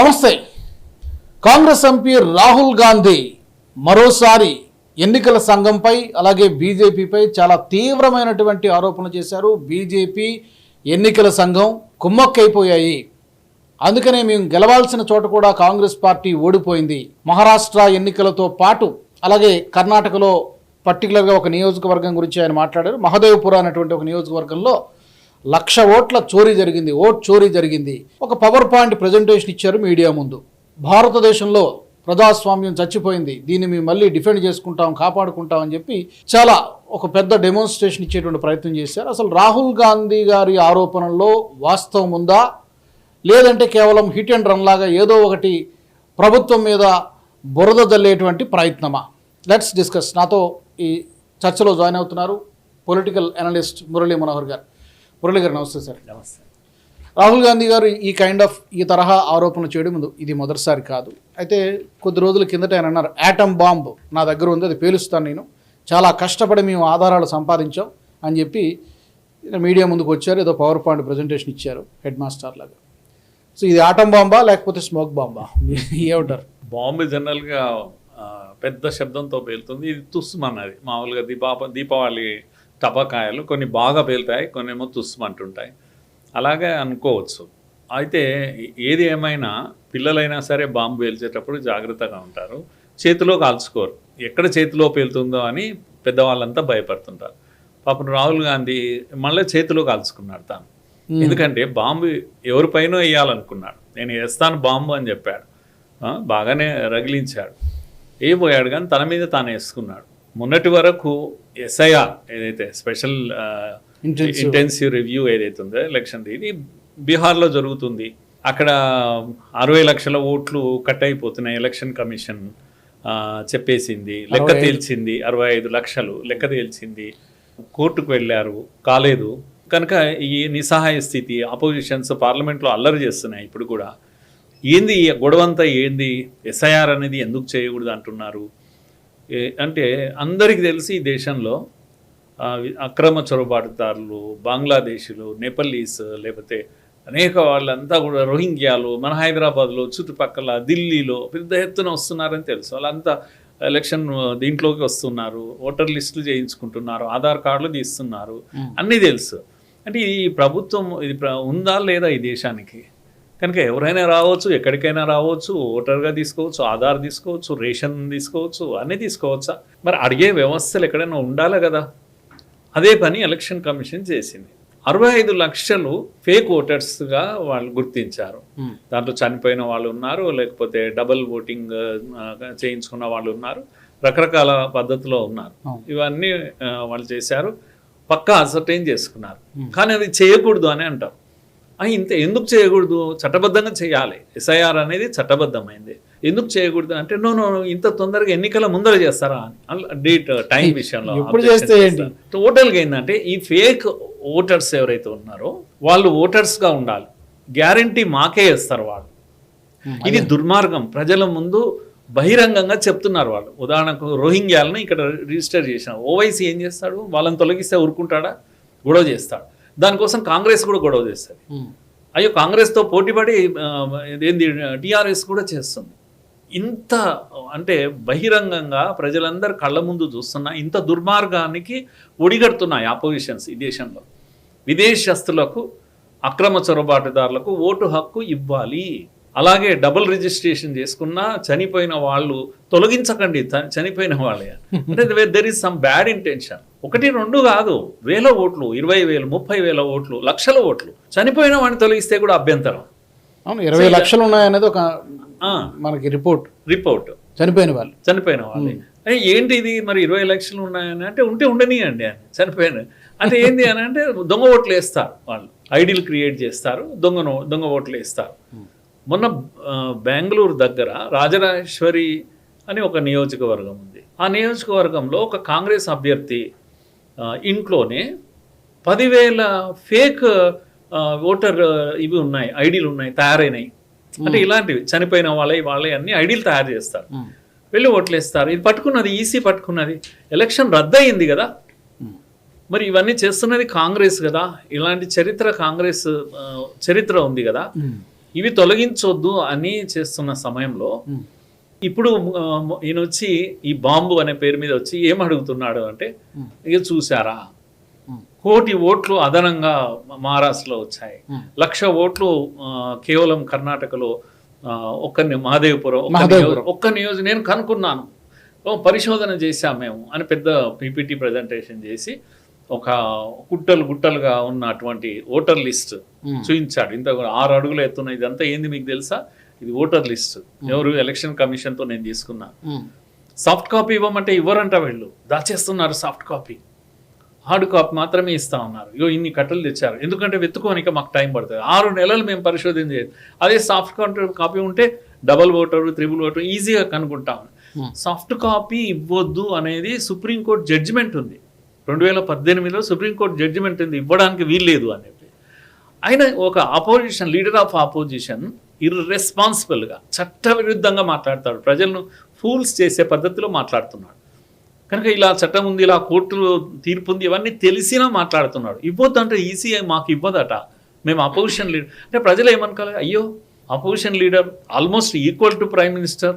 నమస్తే. కాంగ్రెస్ ఎంపీ రాహుల్ గాంధీ మరోసారి ఎన్నికల సంఘంపై అలాగే బీజేపీపై చాలా తీవ్రమైనటువంటి ఆరోపణలు చేశారు. బీజేపీ ఎన్నికల సంఘం కుమ్మక్కైపోయాయి. అందుకనే మేము గెలవాల్సిన చోట కూడా కాంగ్రెస్ పార్టీ ఓడిపోయింది. మహారాష్ట్ర ఎన్నికలతో పాటు అలాగే కర్ణాటకలో పర్టికులర్గా ఒక నియోజకవర్గం గురించి ఆయన మాట్లాడారు. మహదేవ్పుర అనేటువంటి ఒక నియోజకవర్గంలో లక్ష ఓట్ల చోరీ జరిగింది ఓట్ చోరీ జరిగింది. ఒక పవర్ పాయింట్ ప్రజెంటేషన్ ఇచ్చారు మీడియా ముందు. భారతదేశంలో ప్రజాస్వామ్యం చచ్చిపోయింది. దీన్ని మేము మళ్ళీ డిఫెండ్ చేసుకుంటాం కాపాడుకుంటాం అని చెప్పి చాలా ఒక పెద్ద డెమోన్స్ట్రేషన్ ఇచ్చేటువంటి ప్రయత్నం చేశారు. అసలు రాహుల్ గాంధీ గారి ఆరోపణల్లో వాస్తవం ఉందా? లేదంటే కేవలం హిట్ అండ్ రన్ లాగా ఏదో ఒకటి ప్రభుత్వం మీద బురద జల్లేటువంటి ప్రయత్నమా? లెట్స్ డిస్కస్ నాతో ఈ చర్చలో జాయిన్ అవుతున్నారు పొలిటికల్ అనలిస్ట్ మురళీ మనోహర్ గారు. మురళీ గారు నమస్తే సార్. నమస్తే. రాహుల్ గాంధీ గారు ఈ కైండ్ ఆఫ్ ఈ తరహా ఆరోపణలు చేయడం ముందు ఇది మొదటిసారి కాదు. అయితే కొద్ది రోజుల కిందట ఆయన అన్నారు యాటమ్ బాంబ్ నా దగ్గర ఉంది అది పేలుస్తాను నేను. చాలా కష్టపడి మేము ఆధారాలు సంపాదించాం అని చెప్పి మీడియా ముందుకు వచ్చారు. ఏదో పవర్ పాయింట్ ప్రజెంటేషన్ ఇచ్చారు హెడ్ మాస్టర్ లాగా. సో ఇది ఆటం బాంబా లేకపోతే స్మోక్ బాంబా ఏమంటారు? బాంబు జనరల్గా పెద్ద శబ్దంతో పేలుతుంది. ఇది తుస్సుమన్నది మామూలుగా దీపాప దీపావళి టపాకాయలు కొన్ని బాగా పేలుతాయి కొన్ని ఏమో తుస్సుమంటుంటాయి అలాగే అనుకోవచ్చు. అయితే ఏది ఏమైనా పిల్లలైనా సరే బాంబు పేల్చేటప్పుడు జాగ్రత్తగా ఉంటారు. చేతిలో కాల్చుకోరు. ఎక్కడ చేతిలో పేలుతుందో అని పెద్దవాళ్ళంతా భయపడుతుంటారు. పాపం రాహుల్ గాంధీ మళ్ళీ చేతిలో కాల్చుకున్నాడు తాను. ఎందుకంటే బాంబు ఎవరిపైనో వేయాలనుకున్నాడు. నేను వేస్తాను బాంబు అని చెప్పాడు. ఆ, బాగానే రగిలించాడు. వేయబోయాడు కానీ తన మీద తాను వేసుకున్నాడు. మొన్నటి వరకు ఎస్ఐఆర్ ఏదైతే స్పెషల్. ఇంటెన్సివ్ రివ్యూ ఏదైతే ఉందో ఎలక్షన్ ఇది బీహార్లో జరుగుతుంది. అక్కడ అరవై లక్షల ఓట్లు కట్ అయిపోతున్నాయి ఎలక్షన్ కమిషన్ ఆ, చెప్పేసింది. లెక్క తేల్చింది అరవై ఐదు లక్షలు లెక్క తేల్చింది. కోర్టుకు వెళ్ళారు కాలేదు. కనుక ఈ నిస్సహాయ స్థితి అపోజిషన్స్ పార్లమెంట్లో అల్లరి చేస్తున్నాయి ఇప్పుడు కూడా. ఏంది గొడవంతా ఏంది? ఎస్ఐఆర్ అనేది ఎందుకు చేయకూడదు అంటున్నారు? అంటే అందరికీ తెలిసి ఈ దేశంలో అక్రమ చొరబాటుదారులు బంగ్లాదేశీలు నేపల్లీస్ లేకపోతే అనేక వాళ్ళంతా కూడా రోహింగ్యాలు మన హైదరాబాద్లో చుట్టుపక్కల ఢిల్లీలో పెద్ద ఎత్తున వస్తున్నారని తెలుసు. వాళ్ళంతా ఎలక్షన్ దీంట్లోకి వస్తున్నారు ఓటర్ లిస్టులు చేయించుకుంటున్నారు ఆధార్ కార్డులు తీస్తున్నారు. అన్నీ తెలుసు. అంటే ఈ ప్రభుత్వం ఇది ఉందా లేదా ఈ దేశానికి? కనుక ఎవరైనా రావచ్చు ఎక్కడికైనా రావచ్చు ఓటర్గా తీసుకోవచ్చు ఆధార్ తీసుకోవచ్చు రేషన్ తీసుకోవచ్చు అన్నీ తీసుకోవచ్చా? మరి అడిగే వ్యవస్థలు ఎక్కడైనా ఉండాలి కదా? అదే పని ఎలక్షన్ కమిషన్ చేసింది. అరవై ఐదు లక్షలు ఫేక్ ఓటర్స్గా వాళ్ళు గుర్తించారు. దాంట్లో చనిపోయిన వాళ్ళు ఉన్నారు లేకపోతే డబుల్ ఓటింగ్ చేయించుకున్న వాళ్ళు ఉన్నారు రకరకాల పద్ధతిలో ఉన్నారు. ఇవన్నీ వాళ్ళు చేశారు. పక్కా అసర్టైన్ చేసుకున్నారు. కానీ అది చేయకూడదు అని అంటారు ఇంత ఎందుకు చేయకూడదు? చట్టబద్ధంగా చేయాలి. ఎస్ఐఆర్ అనేది చట్టబద్ధమైంది. ఎందుకు చేయకూడదు అంటే నో నో ఇంత తొందరగా ఎన్నికల ముందర చేస్తారా? అని. డేట్ టైం విషయంలో చేస్తే. టోటల్గా ఏంటంటే ఈ ఫేక్ ఓటర్స్ ఎవరైతే ఉన్నారో వాళ్ళు ఓటర్స్గా ఉండాలి. గ్యారంటీ మాకే ఇస్తారు వాళ్ళు. ఇది దుర్మార్గం. ప్రజల ముందు బహిరంగంగా చెప్తున్నారు వాళ్ళు. ఉదాహరణకు రోహింగ్యాలను ఇక్కడ రిజిస్టర్ చేసిన ఓవైసీ ఏం చేస్తాడు? వాళ్ళని తొలగిస్తే ఊరుకుంటాడా? గొడవ చేస్తాడు. దానికోసం కాంగ్రెస్ కూడా గొడవ చేస్తుంది. అయ్యో కాంగ్రెస్తో పోటీపడి ఇదేంది టీఆర్ఎస్ కూడా చేస్తుంది. ఇంత అంటే బహిరంగంగా ప్రజలందరూ కళ్ళ ముందు చూస్తున్న ఇంత దుర్మార్గానికి ఒడిగడుతున్నాయి ఆపోజిషన్స్ ఈ దేశంలో. విదేశస్తులకు అక్రమ చొరబాటుదారులకు ఓటు హక్కు ఇవ్వాలి. అలాగే డబుల్ రిజిస్ట్రేషన్ చేసుకున్న చనిపోయిన వాళ్ళు తొలగించకండి చనిపోయిన వాళ్ళే. అంటే there is some bad intention ఒకటి రెండు కాదు. వేల ఓట్లు ఇరవై వేలు ముప్పై వేల ఓట్లు లక్షల ఓట్లు. చనిపోయిన వాడిని తొలగిస్తే కూడా అభ్యంతరం. అవును ఇరవై లక్షలు ఉన్నాయనేది ఒక మనకి రిపోర్ట్. రిపోర్ట్. చనిపోయిన వాళ్ళు. చనిపోయిన వాళ్ళే ఏంటి ఇది? మరి ఇరవై లక్షలు ఉన్నాయని అంటే ఉంటే ఉండనియండి అని. చనిపోయాను అంటే ఏంది అని అంటే దొంగ ఓట్లు వేస్తారు వాళ్ళు. ఐడీలు క్రియేట్ చేస్తారు దొంగ దొంగ ఓట్లు వేస్తారు. మొన్న బెంగళూరు దగ్గర రాజరాజేశ్వరి అని ఒక నియోజకవర్గం ఉంది. ఆ నియోజకవర్గంలో ఒక కాంగ్రెస్ అభ్యర్థి ఇంట్లోనే పదివేల ఫేక్ ఓటర్ ఇవి ఉన్నాయి ఐడీలు ఉన్నాయి తయారైనాయి. అంటే ఇలాంటివి చనిపోయిన వాళ్ళవి వాళ్ళవి అన్ని ఐడీలు తయారు చేస్తారు. వెళ్ళి ఓట్లేస్తారు. ఇది పట్టుకున్నది ఈసీ పట్టుకున్నది. ఎలక్షన్ రద్దయింది కదా. మరి ఇవన్నీ చేస్తున్నది కాంగ్రెస్ కదా. ఇలాంటి చరిత్ర కాంగ్రెస్ చరిత్ర ఉంది కదా. ఇవి తొలగించొద్దు అని చేస్తున్న సమయంలో ఇప్పుడు ఈయన వచ్చి ఈ బాంబు అనే పేరు మీద వచ్చి ఏం అడుగుతున్నాడు అంటే ఇక చూసారా కోటి ఓట్లు అదనంగా మహారాష్ట్రలో వచ్చాయి. లక్ష ఓట్లు కేవలం కర్ణాటకలో ఒక్క మహదేవపురం ఒక్క నియోజక నేను కనుక్కున్నాను. పరిశోధన చేశాం మేము. అని పెద్ద పీపీటీ ప్రజెంటేషన్ చేసి ఒక గుట్టలు గుట్టలుగా ఉన్నటువంటి ఓటర్ లిస్ట్. చూపించాడు ఇంత ఆరు అడుగులు ఎత్తున్న ఇదంతా ఏంది మీకు తెలుసా? ఇది ఓటర్ లిస్ట్. ఎవరు ఎలక్షన్ కమిషన్తో నేను తీసుకున్నా. సాఫ్ట్ కాపీ ఇవ్వమంటే ఇవ్వరంట వీళ్ళు. దాచేస్తున్నారు సాఫ్ట్ కాపీ. హార్డ్ కాపీ మాత్రమే ఇస్తా ఉన్నారు. ఇగో ఇన్ని కట్టలు తెచ్చారు. ఎందుకంటే వెతుకోనిక మాకు టైం పడుతుంది. ఆరు నెలలు మేము పరిశోధన చేయాలి. అదే సాఫ్ట్ కాపీ ఉంటే డబల్ ఓటర్ త్రిబుల్ ఓటర్ ఈజీగా కనుక్కుంటాం. సాఫ్ట్ కాపీ ఇవ్వద్దు అనేది సుప్రీంకోర్టు జడ్జిమెంట్ ఉంది. రెండు వేల పద్దెనిమిదిలో సుప్రీంకోర్టు జడ్జిమెంట్ ఉంది. ఇవ్వడానికి వీల్లేదు అని చెప్పి. ఆయన ఒక ఆపోజిషన్ లీడర్ ఆఫ్ ఆపోజిషన్ ఇర్రెస్పాన్సిబుల్గా చట్టవిరుద్ధంగా మాట్లాడతాడు. ప్రజలను ఫూల్స్ చేసే పద్ధతిలో మాట్లాడుతున్నాడు. కనుక ఇలా చట్టం ఉంది ఇలా కోర్టులో తీర్పు ఉంది ఇవన్నీ తెలిసినా మాట్లాడుతున్నాడు. ఇవ్వద్దు అంటే ఈసీఐ మాకు ఇవ్వదట. మేము అపోజిషన్ లీడర్ అంటే ప్రజలు ఏమనుకోవాలి? అయ్యో opposition leader almost equal to prime minister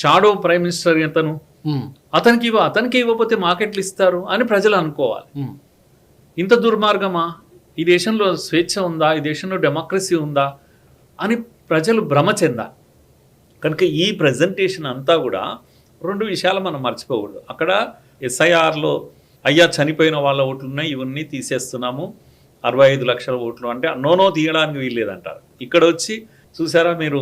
shadow prime minister అతను ఉమ్, అతనికి ఇవ్వ అతనికి ఇవ్వకపోతే మాకెట్లు ఇస్తారు అని ప్రజలు అనుకోవాలి. ఉమ్, ఇంత దుర్మార్గమా? ఈ దేశంలో స్వేచ్ఛ ఉందా? ఈ దేశంలో డెమోక్రసీ ఉందా? అని ప్రజలు భ్రమ చెందాలి కనుక ఈ ప్రజెంటేషన్ అంతా కూడా రెండు విషయాలు మనం మర్చిపోకూడదు. అక్కడ ఎస్ఐఆర్లో అయ్యా చనిపోయిన వాళ్ళ ఓట్లు ఉన్నాయి ఇవన్నీ తీసేస్తున్నాము. అరవై ఐదు లక్షల ఓట్లు అంటే నోనో తీయడానికి వీల్లేదంటారు. ఇక్కడ వచ్చి చూసారా మీరు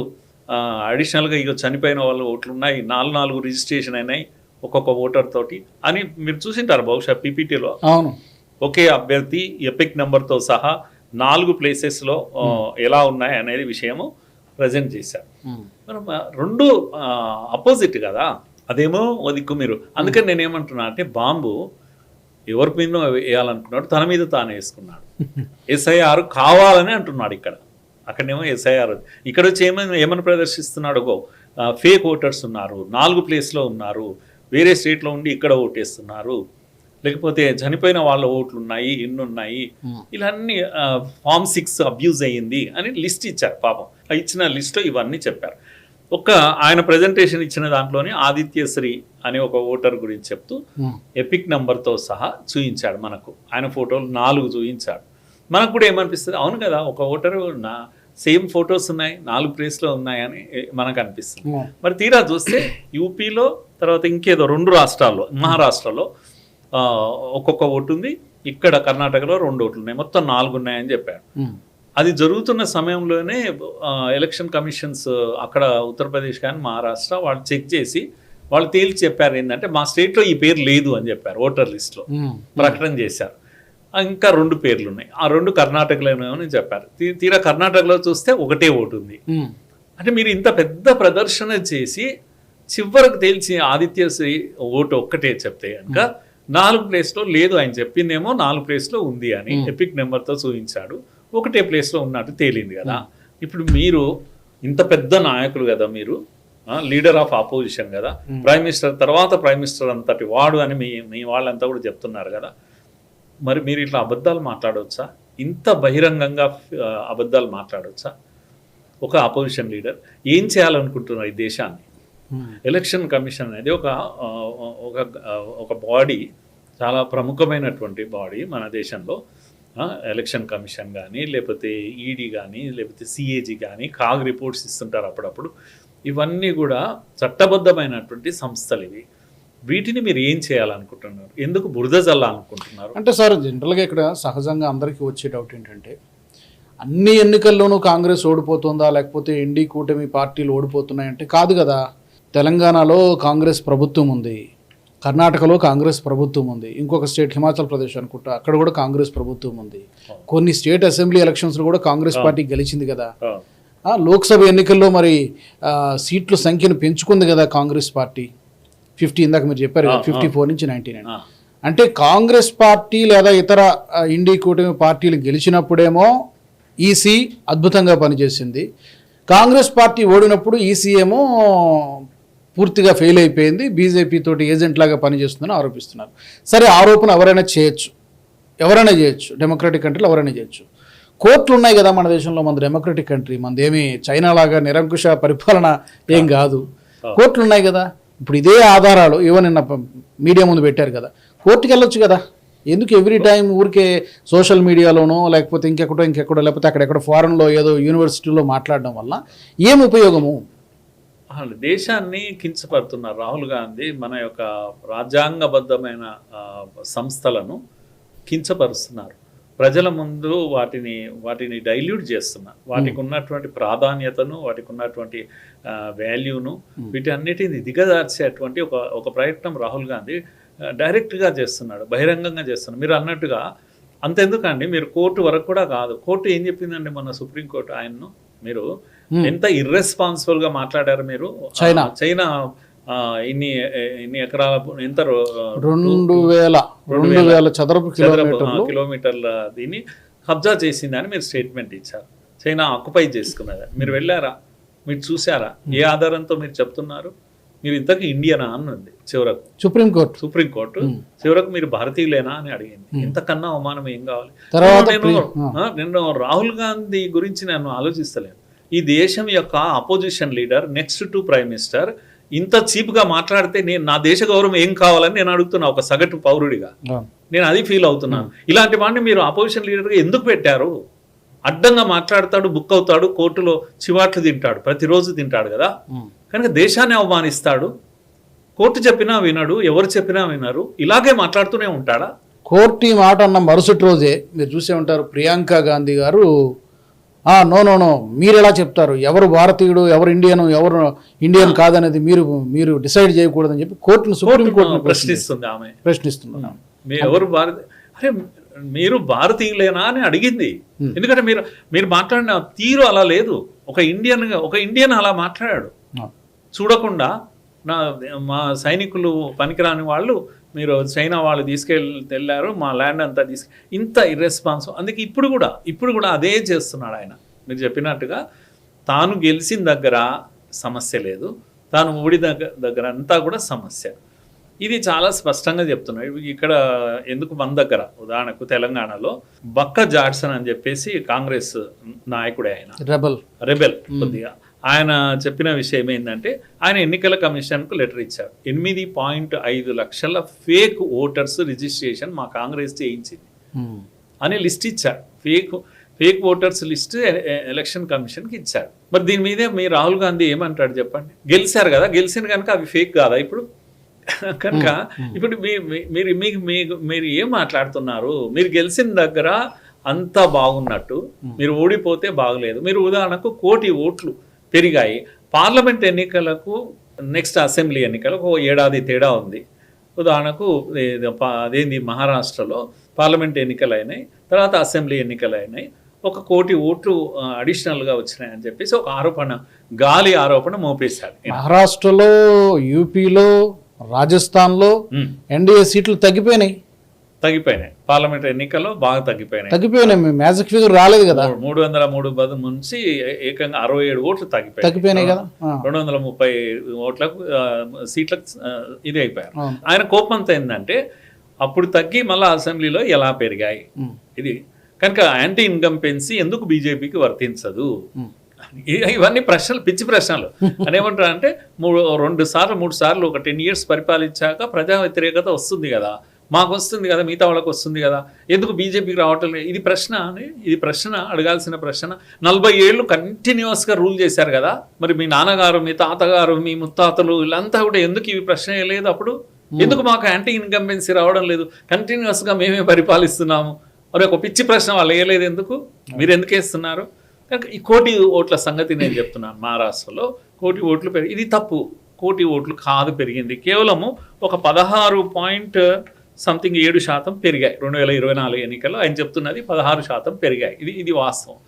అడిషనల్గా ఇక చనిపోయిన వాళ్ళ ఓట్లు ఉన్నాయి నాలుగు నాలుగు రిజిస్ట్రేషన్ అయినాయి ఒక్కొక్క ఓటర్ తోటి అని మీరు చూసింటారు బహుశా పీపీటీలో అవును. ఒకే అభ్యర్థి ఎపిక్ నెంబర్తో సహా నాలుగు ప్లేసెస్లో ఎలా ఉన్నాయి అనేది విషయము ప్రజెంట్ చేశారు. మనం రెండు అపోజిట్ కదా. అదేమో దిక్కు మీరు. అందుకని నేను ఏమంటున్నా అంటే బాంబు ఎవరి మీద వేయాలనుకున్నాడు తన మీద తాను వేసుకున్నాడు. ఎస్ఐఆర్ కావాలని అంటున్నాడు ఇక్కడ. అక్కడేమో ఎస్ఐఆర్ ఇక్కడ వచ్చి ఏమైనా ఏమని ప్రదర్శిస్తున్నాడు? గో ఫేక్ ఓటర్స్ ఉన్నారు నాలుగు ప్లేస్లో ఉన్నారు వేరే స్టేట్లో ఉండి ఇక్కడ ఓటేస్తున్నారు. లేకపోతే చనిపోయిన వాళ్ళ ఓట్లు ఉన్నాయి ఇన్ని ఉన్నాయి ఇలా అన్ని ఫామ్ సిక్స్ అబ్యూజ్ అయ్యింది అని లిస్ట్ ఇచ్చారు పాపం. ఇచ్చిన లిస్ట్లో ఇవన్నీ చెప్పారు. ఒక ఆయన ప్రజెంటేషన్ ఇచ్చిన దాంట్లోనే ఆదిత్యశ్రీ అనే ఒక ఓటర్ గురించి చెప్తూ ఎపిక్ నెంబర్తో సహా చూయించాడు మనకు. ఆయన ఫోటోలు నాలుగు చూయించాడు. మనకు కూడా ఏమనిపిస్తుంది? అవును కదా ఒక ఓటరు నా సేమ్ ఫొటోస్ ఉన్నాయి నాలుగు ప్లేస్లో ఉన్నాయని మనకు అనిపిస్తుంది. మరి తీరా చూస్తే యూపీలో తర్వాత ఇంకేదో రెండు రాష్ట్రాల్లో మహారాష్ట్రలో ఒక్కొక్క ఓటు ఉంది. ఇక్కడ కర్ణాటకలో రెండు ఓట్లు ఉన్నాయి. మొత్తం నాలుగు ఉన్నాయని చెప్పాడు. అది జరుగుతున్న సమయంలోనే ఎలక్షన్ కమిషన్స్ అక్కడ ఉత్తరప్రదేశ్ కానీ మహారాష్ట్ర వాళ్ళు చెక్ చేసి వాళ్ళు తేల్చి చెప్పారు ఏంటంటే మా స్టేట్లో ఈ పేరు లేదు అని చెప్పారు ఓటర్ లిస్ట్లో ప్రకటన చేశారు. ఇంకా రెండు పేర్లు ఉన్నాయి. ఆ రెండు కర్ణాటకలోనే అని చెప్పారు. తీరా కర్ణాటకలో చూస్తే ఒకటే ఓటు ఉంది. అంటే మీరు ఇంత పెద్ద ప్రదర్శన చేసి చివరకు తేల్చి ఆదిత్యశ్రీ ఓటు ఒక్కటే చెప్తే కనుక నాలుగు ప్లేస్లో లేదు ఆయన చెప్పిందేమో నాలుగు ప్లేస్లో ఉంది అని ఎపిక్ నెంబర్తో చూపించాడు. ఒకటే ప్లేస్లో ఉన్నట్టు తేలింది కదా. ఇప్పుడు మీరు ఇంత పెద్ద నాయకులు కదా మీరు లీడర్ ఆఫ్ ఆపోజిషన్ కదా. ప్రైమ్ మినిస్టర్ తర్వాత ప్రైమ్ మినిస్టర్ అంతటి వాడు అని మీ మీ వాళ్ళంతా కూడా చెప్తున్నారు కదా. మరి మీరు ఇట్లా అబద్ధాలు మాట్లాడవచ్చా? ఇంత బహిరంగంగా అబద్ధాలు మాట్లాడవచ్చా? ఒక అపోజిషన్ లీడర్ ఏం చేయాలనుకుంటున్నారు ఈ దేశాన్ని? Hmm. ఎలక్షన్ కమిషన్ అనేది ఒక ఒక ఒక బాడీ చాలా ప్రముఖమైనటువంటి బాడీ మన దేశంలో. ఎలక్షన్ కమిషన్ కానీ లేకపోతే ఈడీ కానీ లేకపోతే సిఏజీ కానీ కాగ్ రిపోర్ట్స్ ఇస్తుంటారు అప్పుడప్పుడు. ఇవన్నీ కూడా చట్టబద్ధమైనటువంటి సంస్థలు ఇవి. వీటిని మీరు ఏం చేయాలనుకుంటున్నారు? ఎందుకు బురద చల్లాలనుకుంటున్నారు అంటే సార్ జనరల్గా ఇక్కడ సహజంగా అందరికీ వచ్చే డౌట్ ఏంటంటే అన్ని ఎన్నికల్లోనూ కాంగ్రెస్ ఓడిపోతుందా? లేకపోతే ఎన్డీ కూటమి పార్టీలు ఓడిపోతున్నాయంటే కాదు కదా. తెలంగాణలో కాంగ్రెస్ ప్రభుత్వం ఉంది కర్ణాటకలో కాంగ్రెస్ ప్రభుత్వం ఉంది ఇంకొక స్టేట్ హిమాచల్ ప్రదేశ్ అనుకుంటా అక్కడ కూడా కాంగ్రెస్ ప్రభుత్వం ఉంది. కొన్ని స్టేట్ అసెంబ్లీ ఎలక్షన్స్లో కూడా కాంగ్రెస్ పార్టీ గెలిచింది కదా. లోక్సభ ఎన్నికల్లో మరి సీట్ల సంఖ్యను పెంచుకుంది కదా కాంగ్రెస్ పార్టీ. ఫిఫ్టీ ఇందాక మీరు చెప్పారు కదా ఫిఫ్టీ ఫోర్ నుంచి నైన్టీ నైన్. అంటే కాంగ్రెస్ పార్టీ లేదా ఇతర ఇండి కూటమి పార్టీలు గెలిచినప్పుడేమో ఈసీ అద్భుతంగా పనిచేసింది. కాంగ్రెస్ పార్టీ ఓడినప్పుడు ఈసీ ఏమో పూర్తిగా ఫెయిల్ అయిపోయింది. బీజేపీ తోటి ఏజెంట్ లాగా పనిచేస్తుందని ఆరోపిస్తున్నారు. సరే ఆరోపణ ఎవరైనా చేయొచ్చు. ఎవరైనా చేయొచ్చు. డెమోక్రటిక్ కంట్రీలో ఎవరైనా చేయొచ్చు. కోర్టులు ఉన్నాయి కదా మన దేశంలో మన డెమోక్రటిక్ కంట్రీ మనది ఏమి చైనా లాగా నిరంకుశ పరిపాలన ఏం కాదు. కోర్టులు ఉన్నాయి కదా. ఇప్పుడు ఇదే ఆధారాలు. ఏవో నిన్న మీడియా ముందు పెట్టారు కదా. కోర్టుకి వెళ్ళొచ్చు కదా. ఎందుకు ఎవ్రీ టైం ఊరికే సోషల్ మీడియాలోనో లేకపోతే ఇంకెక్కడో ఇంకెక్కడో లేకపోతే అక్కడెక్కడ ఫారెన్లో ఏదో యూనివర్సిటీలో మాట్లాడడం వల్ల ఏం ఉపయోగము? అసలు దేశాన్ని కించపడుతున్నారు. రాహుల్ గాంధీ మన యొక్క రాజ్యాంగబద్ధమైన సంస్థలను కించపరుస్తున్నారు. ప్రజల ముందు వాటిని వాటిని డైల్యూట్ చేస్తున్నారు. వాటికి ఉన్నటువంటి ప్రాధాన్యతను వాటికి ఉన్నటువంటి వాల్యూను వీటన్నిటిని దిగజార్చేటువంటి ఒక ఒక ప్రయత్నం రాహుల్ గాంధీ డైరెక్ట్గా చేస్తున్నాడు బహిరంగంగా చేస్తున్నాడు. మీరు అన్నట్టుగా అంతెందుకండి మీరు కోర్టు వరకు కూడా కాదు. కోర్టు ఏం చెప్పిందండి మన సుప్రీంకోర్టు ఆయన్ను? మీరు ఎంత irresponsible గా మాట్లాడారు మీరు? చైనా. చైనా ఇన్ని ఇన్ని ఎకరాల ఎంత రెండు వేల రెండు వేల చదరపు కిలోమీటర్లు. కిలోమీటర్ల దీన్ని కబ్జా చేసిందని మీరు స్టేట్మెంట్ ఇచ్చారు. చైనా ఆక్యుపై చేసుకున్నది. మీరు వెళ్ళారా? మీరు చూసారా ఏ ఆధారంతో మీరు చెప్తున్నారు? మీరు ఇంతకు ఇండియనా అన్నది చివరకు. సుప్రీంకోర్టు సుప్రీంకోర్టు చివరకు మీరు భారతీయులేనా అని అడిగింది. ఇంతకన్నా అవమానం ఏం కావాలి? నేను నేను రాహుల్ గాంధీ గురించి నేను ఆలోచిస్తలేను. ఈ దేశం యొక్క opposition leader next to prime minister ఇంత చీప్గా మాట్లాడితే నేను నా దేశ గౌరవం ఏం కావాలని నేను అడుగుతున్నా ఒక సగటు పౌరుడిగా. నేను అది ఫీల్ అవుతున్నాను. ఇలాంటి వాడిని మీరు అపోజిషన్ లీడర్గా ఎందుకు పెట్టారు? అడ్డంగా మాట్లాడతాడు బుక్ అవుతాడు కోర్టులో చివాట్లు తింటాడు ప్రతిరోజు తింటాడు కదా. కనుక దేశాన్ని అవమానిస్తాడు. కోర్టు చెప్పినా వినడు ఎవరు చెప్పినా వినరు. ఇలాగే మాట్లాడుతూనే ఉంటాడా? కోర్టు మాట అన్న మరుసటి రోజే మీరు చూసే ఉంటారు ప్రియాంక గాంధీ గారు "ఆ, నో నో నో. మీరు ఎలా చెప్తారు? ఎవరు భారతీయుడు ఎవరు ఇండియన్ ఎవరు ఇండియన్ కాదనేది మీరు మీరు డిసైడ్ చేయకూడదని చెప్పి కోర్టును సుప్రీం కోర్టును ప్రశ్నిస్తుంది ఆమె. ప్రశ్నిస్తున్నారు మీ ఎవరు భారత అరే మీరు భారతీయులేనా అని అడిగింది. ఎందుకంటే మీరు మీరు మాట్లాడిన తీరు అలా లేదు. ఒక ఇండియన్ ఒక ఇండియన్ అలా మాట్లాడాడు. చూడకుండా నా మా సైనికులు పనికిరాని వాళ్ళు మీరు చైనా వాళ్ళు తీసుకెళ్ళి వెళ్ళారు మా ల్యాండ్ అంతా తీసుకు ఇంత ఇర్రెస్పాన్స్ అందుకే ఇప్పుడు కూడా ఇప్పుడు కూడా అదే చేస్తున్నాడు ఆయన. మీరు చెప్పినట్టుగా తాను గెలిచిన దగ్గర సమస్య లేదు. తాను ఓడి దగ్గర దగ్గర అంతా కూడా సమస్య. ఇది చాలా స్పష్టంగా చెప్తున్నాడు. ఇక్కడ ఎందుకు మన దగ్గర? ఉదాహరణకు తెలంగాణలో బక్క జాడ్సన్ అని చెప్పేసి కాంగ్రెస్ నాయకుడే ఆయన. రెబల్ రెబెల్ కొద్దిగా. ఆయన చెప్పిన విషయం ఏంటంటే ఆయన ఎన్నికల కమిషన్కు లెటర్ ఇచ్చారు. ఎనిమిది పాయింట్ ఐదు లక్షల ఫేక్ ఓటర్స్ రిజిస్ట్రేషన్ మా కాంగ్రెస్ చేయించింది. అని లిస్ట్ ఇచ్చారు. Fake fake voters list election కమిషన్కి ఇచ్చారు. మరి దీని మీదే మీ రాహుల్ గాంధీ ఏమంటాడు చెప్పండి? గెలిచారు కదా గెలిచిన కనుక అవి ఫేక్ కాదా ఇప్పుడు? కనుక ఇప్పుడు మీరు మీకు మీకు మీరు ఏం మాట్లాడుతున్నారు? మీరు గెలిచిన దగ్గర అంతా బాగున్నట్టు మీరు ఓడిపోతే బాగలేదు. మీరు ఉదాహరణకు కోటి ఓట్లు పెరిగాయి. పార్లమెంట్ ఎన్నికలకు నెక్స్ట్ అసెంబ్లీ ఎన్నికలకు ఒక ఏడాది తేడా ఉంది. ఉదాహరణకు అదేంది మహారాష్ట్రలో పార్లమెంట్ ఎన్నికలు అయినాయి తర్వాత అసెంబ్లీ ఎన్నికలు అయినాయి ఒక కోటి ఓట్లు అడిషనల్గా వచ్చినాయి అని చెప్పేసి ఒక ఆరోపణ గాలి ఆరోపణ మోపేశారు. మహారాష్ట్రలో యూపీలో రాజస్థాన్లో ఎన్డీఏ సీట్లు తగ్గిపోయినాయి. తగ్గిపోయినాయి. పార్లమెంట్ ఎన్నికల్లో బాగా తగ్గిపోయినాయి. తగ్గిపోయినాయి. మ్యాజిక్ ఫిగర్ రాలేదు కదా. మూడు- వందల మూడు బదు నుంచి ఏకంగా అరవై ఏడు ఓట్లు తగ్గిపోయాయి తగ్గిపోయినాయి కదా. రెండు వందల ముప్పై ఓట్లకు సీట్లకు ఇది అయిపోయారు. ఆయన కోపం అంతా ఏంటంటే అప్పుడు తగ్గి మళ్ళీ అసెంబ్లీలో ఎలా పెరిగాయి? ఇది కనుక యాంటీ ఇన్కంపెన్సీ ఎందుకు బీజేపీకి వర్తించదు? ఇవన్నీ ప్రశ్నలు పిచ్చి ప్రశ్నలు. అని ఏమంటారు అంటే మూడు రెండు సార్లు మూడు సార్లు ఒక టెన్ ఇయర్స్ పరిపాలించాక ప్రజా వ్యతిరేకత వస్తుంది కదా. మాకు వస్తుంది కదా మిగతా వాళ్ళకి వస్తుంది కదా. ఎందుకు బీజేపీకి రావటం లేదు? ఇది ప్రశ్న అని ఇది ప్రశ్న అడగాల్సిన ప్రశ్న. నలభై ఏళ్ళు కంటిన్యూస్గా రూల్ చేశారు కదా. మరి మీ నాన్నగారు మీ తాతగారు మీ ముత్తాతలు వీళ్ళంతా కూడా ఎందుకు ఇవి ప్రశ్న లేదు అప్పుడు? ఎందుకు మాకు యాంటీ ఇన్కంబెన్సీ రావడం లేదు? కంటిన్యూస్గా మేమే పరిపాలిస్తున్నాము. మరి ఒక పిచ్చి ప్రశ్న వాళ్ళు వేయలేదు ఎందుకు? మీరు ఎందుకు వేస్తున్నారు? ఈ కోటి ఓట్ల సంగతి నేను చెప్తున్నాను మహారాష్ట్రలో. కోటి ఓట్లు పెరిగి ఇది తప్పు. కోటి ఓట్లు కాదు పెరిగింది. కేవలము ఒక పదహారు పాయింట్ సంథింగ్ ఏడు శాతం పెరిగాయి. రెండు వేల ఇరవై నాలుగు ఎన్నికల్లో ఆయన చెప్తున్నది పదహారు శాతం పెరిగాయి. ఇది ఇది వాస్తవం.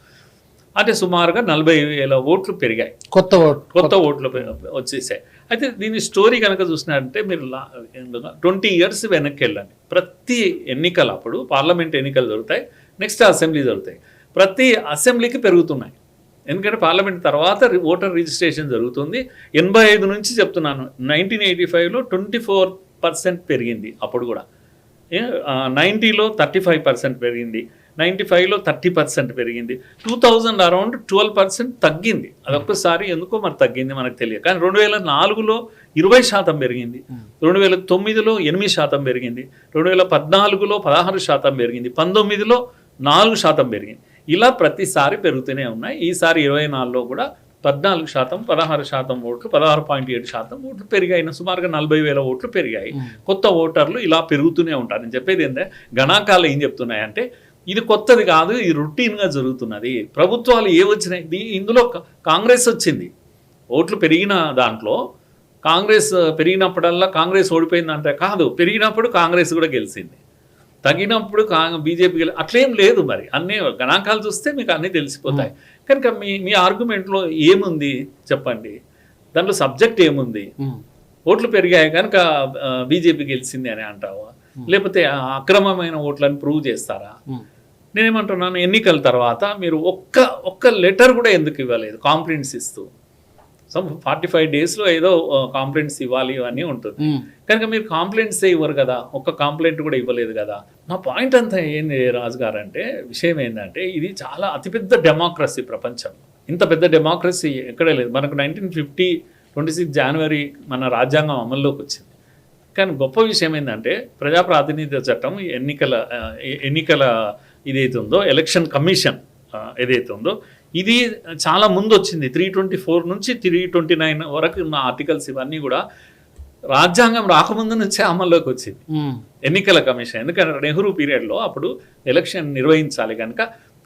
అంటే సుమారుగా నలభై వేల ఓట్లు పెరిగాయి. కొత్త కొత్త ఓట్లు వచ్చేసాయి. అయితే దీని స్టోరీ కనుక చూసినట్టే మీరు ట్వంటీ ఇయర్స్ వెనక్కి వెళ్ళండి ప్రతి ఎన్నికలు అప్పుడు పార్లమెంట్ ఎన్నికలు జరుగుతాయి నెక్స్ట్ అసెంబ్లీ జరుగుతాయి. ప్రతి అసెంబ్లీకి పెరుగుతున్నాయి. ఎందుకంటే పార్లమెంట్ తర్వాత ఓటర్ రిజిస్ట్రేషన్ జరుగుతుంది. ఎనభై ఐదు నుంచి చెప్తున్నాను నైన్టీన్ ఎయిటీ ఫైవ్లో ట్వంటీ ఫోర్ పర్సెంట్ పెరిగింది అప్పుడు కూడా. నైంటీలో థర్టీ ఫైవ్ పర్సెంట్ పెరిగింది. నైంటీ ఫైవ్లో థర్టీ పర్సెంట్ పెరిగింది. Two thousand around twelve percent తగ్గింది. అదొక్కసారి ఎందుకో మరి తగ్గింది మనకు తెలియదు. కానీ రెండు వేల నాలుగులో ఇరవై శాతం పెరిగింది. రెండు వేల తొమ్మిదిలో ఎనిమిది శాతం పెరిగింది. రెండు వేల పద్నాలుగులో పదహారు శాతం పెరిగింది. పంతొమ్మిదిలో నాలుగు శాతం పెరిగింది. ఇలా ప్రతిసారి పెరుగుతూనే ఉన్నాయి. ఈసారి ఇరవై నాలుగులో కూడా పద్నాలుగు శాతం పదహారు శాతం ఓట్లు పదహారు పాయింట్ ఏడు శాతం ఓట్లు పెరిగాయి. సుమారుగా నలభై వేల ఓట్లు పెరిగాయి. కొత్త ఓటర్లు ఇలా పెరుగుతూనే ఉంటారు. నేను చెప్పేది ఏంటంటే గణాంకాలు ఏం చెప్తున్నాయంటే ఇది కొత్తది కాదు ఇది రొటీన్గా జరుగుతున్నది. ప్రభుత్వాలు ఏ వచ్చినాయి? ఇందులో కాంగ్రెస్ వచ్చింది. ఓట్లు పెరిగిన దాంట్లో కాంగ్రెస్ పెరిగినప్పుడల్లా కాంగ్రెస్ ఓడిపోయిందంటే కాదు పెరిగినప్పుడు కాంగ్రెస్ కూడా గెలిచింది. తగినప్పుడు కా బీజేపీ గెలి అట్లేం లేదు మరి. అన్నీ గణాంకాలు చూస్తే మీకు అన్నీ తెలిసిపోతాయి. కనుక మీ మీ ఆర్గ్యుమెంట్లో ఏముంది చెప్పండి. దాంట్లో సబ్జెక్ట్ ఏముంది. ఓట్లు పెరిగాయి కనుక బీజేపీ గెలిచింది అని అంటావా? లేకపోతే అక్రమమైన ఓట్లను ప్రూవ్ చేస్తారా. నేనేమంటున్నాను ఎన్నికల తర్వాత మీరు ఒక్క ఒక్క లెటర్ కూడా ఎందుకు ఇవ్వలేదు? కాంప్లైంట్స్ ఇస్తూ సో ఫార్టీ ఫైవ్ డేస్లో ఏదో కాంప్లైంట్స్ ఇవ్వాలి ఇవన్నీ ఉంటుంది. ఉమ్. కనుక మీరు కాంప్లైంట్స్ ఇవ్వరు కదా ఒక్క కాంప్లైంట్ కూడా ఇవ్వలేదు కదా. నా పాయింట్ అంతా ఏంది రాజు గారు అంటే విషయం ఏంటంటే ఇది చాలా అతిపెద్ద డెమోక్రసీ ప్రపంచంలో ఇంత పెద్ద డెమోక్రసీ ఎక్కడే లేదు. మనకు నైన్టీన్ ఫిఫ్టీ ట్వంటీ సిక్స్ జనవరి మన రాజ్యాంగం అమల్లోకి వచ్చింది. కానీ గొప్ప విషయం ఏంటంటే ప్రజా ప్రాతినిధ్య చట్టం ఎన్నికల ఎన్నికల ఇదైతే ఉందో ఎలక్షన్ కమిషన్ ఏదైతే ఉందో ఇది చాలా ముందు వచ్చింది త్రీ ట్వంటీ ఫోర్ నుంచి త్రీ ట్వంటీ నైన్ వరకు ఉన్న ఆర్టికల్స్ ఇవన్నీ కూడా రాజ్యాంగం రాకముందు నుంచే అమల్లోకి వచ్చింది. ఎన్నికల కమిషన్. ఎందుకంటే నెహ్రూ పీరియడ్లో అప్పుడు ఎలక్షన్ నిర్వహించాలి కనుక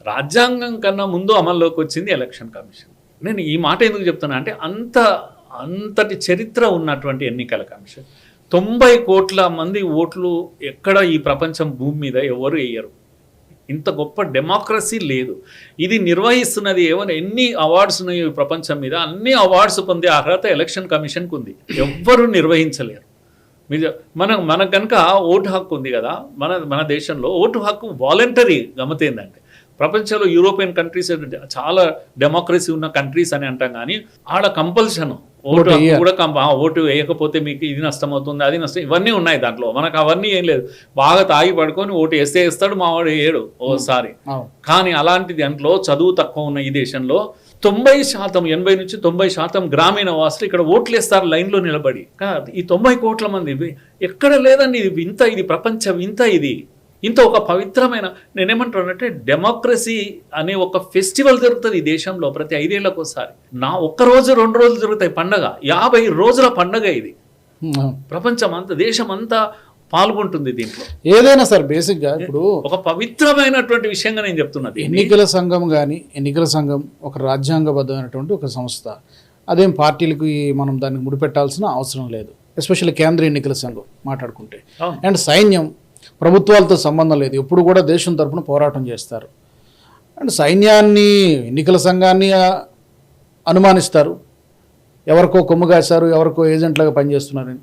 రాజ్యాంగం కన్నా ముందు అమల్లోకి వచ్చింది ఎలక్షన్ కమిషన్. నేను ఈ మాట ఎందుకు చెప్తున్నా అంటే అంత అంతటి చరిత్ర ఉన్నటువంటి ఎన్నికల కమిషన్. తొంభై కోట్ల మంది ఓట్లు ఎక్కడ ఈ ప్రపంచం భూమి మీద ఎవరు వేయరు ఇంత గొప్ప డెమోక్రసీ లేదు. ఇది నిర్వహిస్తున్నది ఏమైనా ఎన్ని అవార్డ్స్ ఉన్నాయో ప్రపంచం మీద? అన్ని అవార్డ్స్ పొందే అర్హత ఎలక్షన్ కమిషన్కు ఉంది. ఎవ్వరూ నిర్వహించలేరు. మీరు మన మనకు కనుక ఓటు హక్కు ఉంది కదా మన మన దేశంలో ఓటు హక్కు వాలంటరీ గమతేందంటే ప్రపంచంలో యూరోపియన్ కంట్రీస్ చాలా డెమోక్రసీ ఉన్న కంట్రీస్ అని అంటాం కానీ ఆడ కంపల్షన్ ఓటు కూడా ఓటు వేయకపోతే మీకు ఇది నష్టం అవుతుంది అది నష్టం ఇవన్నీ ఉన్నాయి దాంట్లో. మనకు అవన్నీ ఏం లేదు. బాగా తాగి పడుకొని ఓటు వేస్తే వేస్తాడు మా వాడు వేయడు ఓసారి. కానీ అలాంటి దాంట్లో చదువు తక్కువ ఉన్న ఈ దేశంలో తొంభై శాతం ఎనభై నుంచి తొంభై శాతం గ్రామీణ వాసులు ఇక్కడ ఓట్లు వేస్తారు లైన్లో నిలబడి. ఈ తొంభై కోట్ల మంది ఎక్కడ లేదండి ఇది వింత ఇది ప్రపంచ వింత ఇది. ఇంత ఒక పవిత్రమైన నేనేమంటానంటే డెమోక్రసీ అనే ఒక ఫెస్టివల్ జరుగుతుంది ఈ దేశంలో ప్రతి ఐదేళ్ళకు ఒకసారి నా ఒక్క రోజు రెండు రోజులు జరుగుతాయి పండగ. యాభై రోజుల పండగ ఇది. ప్రపంచం అంతా దేశం అంతా పాల్గొంటుంది దీంట్లో. ఏదైనా సార్ బేసిక్గా ఇప్పుడు ఒక పవిత్రమైనటువంటి విషయంగా నేను చెప్తున్నది. ఎన్నికల సంఘం కానీ ఎన్నికల సంఘం ఒక రాజ్యాంగబద్ధమైనటువంటి ఒక సంస్థ. అదేం పార్టీలకు మనం దాన్ని ముడిపెట్టాల్సిన అవసరం లేదు. ఎస్పెషల్లీ కేంద్ర ఎన్నికల సంఘం మాట్లాడుకుంటే. అండ్ సైన్యం ప్రభుత్వాలతో సంబంధం లేదు. ఎప్పుడు కూడా దేశం తరపున పోరాటం చేస్తారు. అండ్ సైన్యాన్ని ఎన్నికల సంఘాన్ని అనుమానిస్తారు. ఎవరికో కొమ్ము కాశారు ఎవరికో ఏజెంట్లాగా పనిచేస్తున్నారని.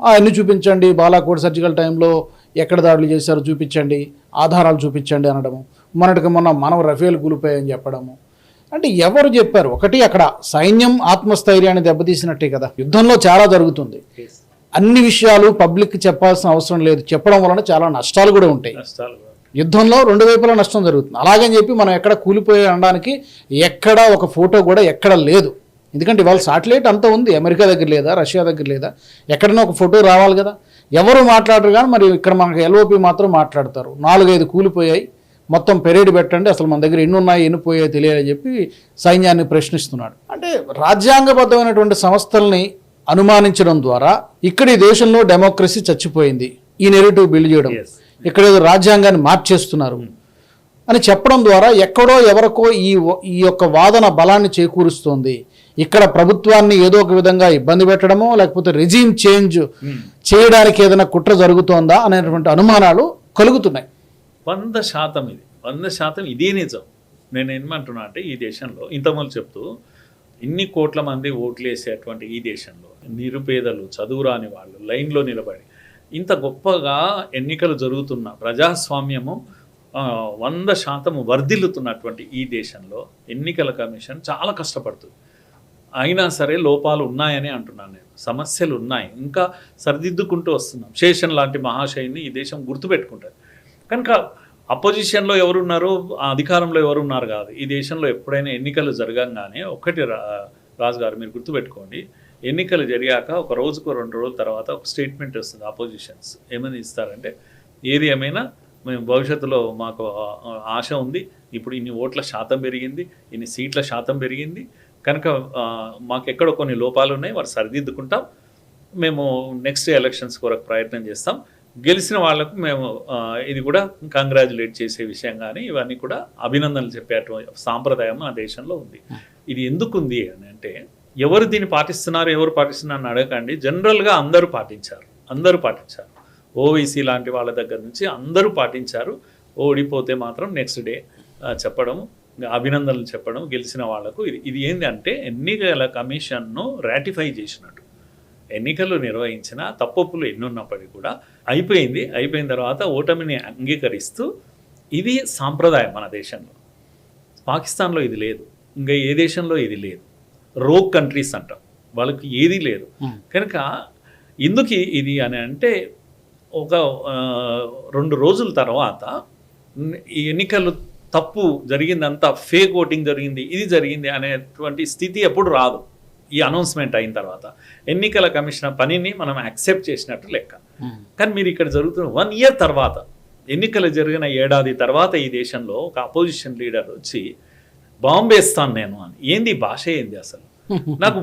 అవన్నీ అన్ని చూపించండి? బాలాకోట్ సర్జికల్ టైంలో ఎక్కడ దాడులు చేశారో చూపించండి. ఆధారాలు చూపించండి అనడము. మొన్నటికి మొన్న మనం రఫేల్ కూలిపోయాయని చెప్పడము. అంటే ఎవరు చెప్పారు? ఒకటి అక్కడ సైన్యం ఆత్మస్థైర్యాన్ని దెబ్బతీసినట్టే కదా. యుద్ధంలో చాలా జరుగుతుంది. అన్ని విషయాలు పబ్లిక్ చెప్పాల్సిన అవసరం లేదు. చెప్పడం వలన చాలా నష్టాలు కూడా ఉంటాయి. యుద్ధంలో రెండు వైపులా నష్టం జరుగుతుంది. అలాగని చెప్పి మనం ఎక్కడ కూలిపోయి అనడానికి ఎక్కడ ఒక ఫోటో కూడా ఎక్కడ లేదు. ఎందుకంటే ఇవాళ సాటిలైట్ అంతా ఉంది. అమెరికా దగ్గర లేదా రష్యా దగ్గర లేదా. ఎక్కడైనా ఒక ఫోటో రావాలి కదా. ఎవరు మాట్లాడరు కానీ మరి ఇక్కడ మనకు ఎల్ఓపి మాత్రం మాట్లాడతారు. నాలుగైదు కూలిపోయాయి. మొత్తం పెరేడ్ పెట్టండి. అసలు మన దగ్గర ఎన్ని ఉన్నాయి ఎన్ని పోయాయో తెలియాలని చెప్పి సైన్యాన్ని ప్రశ్నిస్తున్నాడు. అంటే రాజ్యాంగబద్ధమైనటువంటి సంస్థల్ని అనుమానించడం ద్వారా ఇక్కడ ఈ దేశంలో డెమోక్రసీ చచ్చిపోయింది. ఈ నెరేటివ్ బిల్డ్ చేయడం. ఇక్కడ ఏదో రాజ్యాంగాన్ని మార్చేస్తున్నారు అని చెప్పడం ద్వారా ఎక్కడో ఎవరికో ఈ ఈ యొక్క వాదన బలాన్ని చేకూరుస్తోంది. ఇక్కడ ప్రభుత్వాన్ని ఏదో ఒక విధంగా ఇబ్బంది పెట్టడమో లేకపోతే రెజీమ్ చేంజ్ చేయడానికి ఏదైనా కుట్ర జరుగుతోందా అనేటువంటి అనుమానాలు కలుగుతున్నాయి. వంద శాతం ఇది. వంద శాతం ఇదే నిజం. నేను ఏమంటున్నా అంటే ఈ దేశంలో ఇంతకుముందు చెప్తూ ఇన్ని కోట్ల మంది ఓట్లు వేసేటువంటి ఈ దేశంలో నిరుపేదలు చదువురాని వాళ్ళు లైన్లో నిలబడి. ఇంత గొప్పగా ఎన్నికలు జరుగుతున్న ప్రజాస్వామ్యము వంద శాతం వర్ధిల్లుతున్నటువంటి ఈ దేశంలో ఎన్నికల కమిషన్ చాలా కష్టపడుతుంది. అయినా సరే లోపాలు ఉన్నాయని అంటున్నాను నేను. సమస్యలు ఉన్నాయి. ఇంకా సరిదిద్దుకుంటూ వస్తున్నాం. శేషన్ లాంటి మహాశయుని ఈ దేశం గుర్తుపెట్టుకుంటుంది. కనుక అపోజిషన్లో ఎవరున్నారు అధికారంలో ఎవరున్నారు కాదు. ఈ దేశంలో ఎప్పుడైనా ఎన్నికలు జరగంగానే ఒకటి రా రాజు గారు మీరు గుర్తుపెట్టుకోండి. ఎన్నికలు జరిగాక ఒక రోజుకు రెండు రోజుల తర్వాత ఒక స్టేట్మెంట్ వస్తుంది ఆపోజిషన్స్ ఏమని ఇస్తారంటే ఏది ఏమైనా మేము భవిష్యత్తులో మాకు ఆశ ఉంది ఇప్పుడు ఇన్ని ఓట్ల శాతం పెరిగింది ఇన్ని సీట్ల శాతం పెరిగింది కనుక మాకు ఎక్కడో కొన్ని లోపాలు ఉన్నాయి వారు సరిదిద్దుకుంటాం మేము నెక్స్ట్ ఎలక్షన్స్ కొరకు ప్రయత్నం చేస్తాం. గెలిచిన వాళ్ళకు మేము ఇది కూడా కంగ్రాచులేట్ చేసే విషయం కానీ ఇవన్నీ కూడా అభినందనలు చెప్పేటువంటి సాంప్రదాయం మన దేశంలో ఉంది. ఇది ఎందుకు ఉంది అని అంటే ఎవరు దీన్ని పాటిస్తున్నారు ఎవరు పాటిస్తున్నారు అని అడగకండి. జనరల్గా అందరూ పాటించారు. అందరూ పాటించారు. ఓవైసీ లాంటి వాళ్ళ దగ్గర నుంచి అందరూ పాటించారు. ఓడిపోతే మాత్రం నెక్స్ట్ డే చెప్పడం అభినందనలు చెప్పడం గెలిచిన వాళ్ళకు ఇది ఇది ఏంటి అంటే ఎన్నికల కమిషన్ను రాటిఫై చేసినట్టు. ఎన్నికలు నిర్వహించిన తప్పొప్పులు ఎన్నున్నప్పటికీ కూడా అయిపోయింది. అయిపోయిన తర్వాత ఓటమిని అంగీకరిస్తూ ఇది సాంప్రదాయం మన దేశంలో. పాకిస్తాన్లో ఇది లేదు. ఇంకా ఏ దేశంలో ఇది లేదు. రోగ్ కంట్రీస్ అంటాం వాళ్ళకి ఏది లేదు. కనుక ఎందుకు ఇది అని అంటే ఒక రెండు రోజుల తర్వాత ఈ ఎన్నికలు తప్పు జరిగిందంతా ఫేక్ ఓటింగ్ జరిగింది ఇది జరిగింది అనేటువంటి స్థితి ఎప్పుడు రాదు ఈ అనౌన్స్మెంట్ అయిన తర్వాత ఎన్నికల కమిషన్ పనిని మనం యాక్సెప్ట్ చేసినట్టు లెక్క. కానీ మీరు ఇక్కడ జరుగుతున్న వన్ ఇయర్ తర్వాత ఎన్నికలు జరిగిన ఏడాది తర్వాత ఈ దేశంలో ఒక అపోజిషన్ లీడర్ వచ్చి బాంబేస్తాను నేను అని. ఏంది భాష ఏంది అసలు? నాకు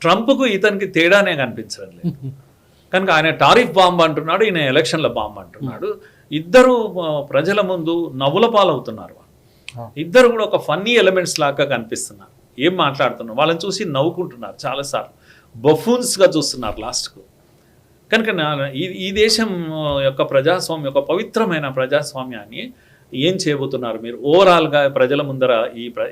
ట్రంప్కు ఇతనికి తేడానే కనిపించడం లేదు. కనుక ఆయన టారిఫ్ బాంబ్ అంటున్నాడు ఈయన ఎలక్షన్ల బాంబ్ అంటున్నాడు. ఇద్దరు ప్రజల ముందు నవ్వుల పాలవుతున్నారు. ఇద్దరు కూడా ఒక ఫన్నీ ఎలిమెంట్స్ లాగా కనిపిస్తున్నారు. ఏం మాట్లాడుతున్నారు? వాళ్ళని చూసి నవ్వుకుంటున్నారు చాలాసార్లు. బఫూన్స్గా చూస్తున్నారు లాస్ట్కు. కనుక ఈ ఈ దేశం యొక్క ప్రజాస్వామ్యం యొక్క పవిత్రమైన ప్రజాస్వామ్యాన్ని ఏం చేయబోతున్నారు? మీరు ఓవరాల్గా ప్రజల ముందర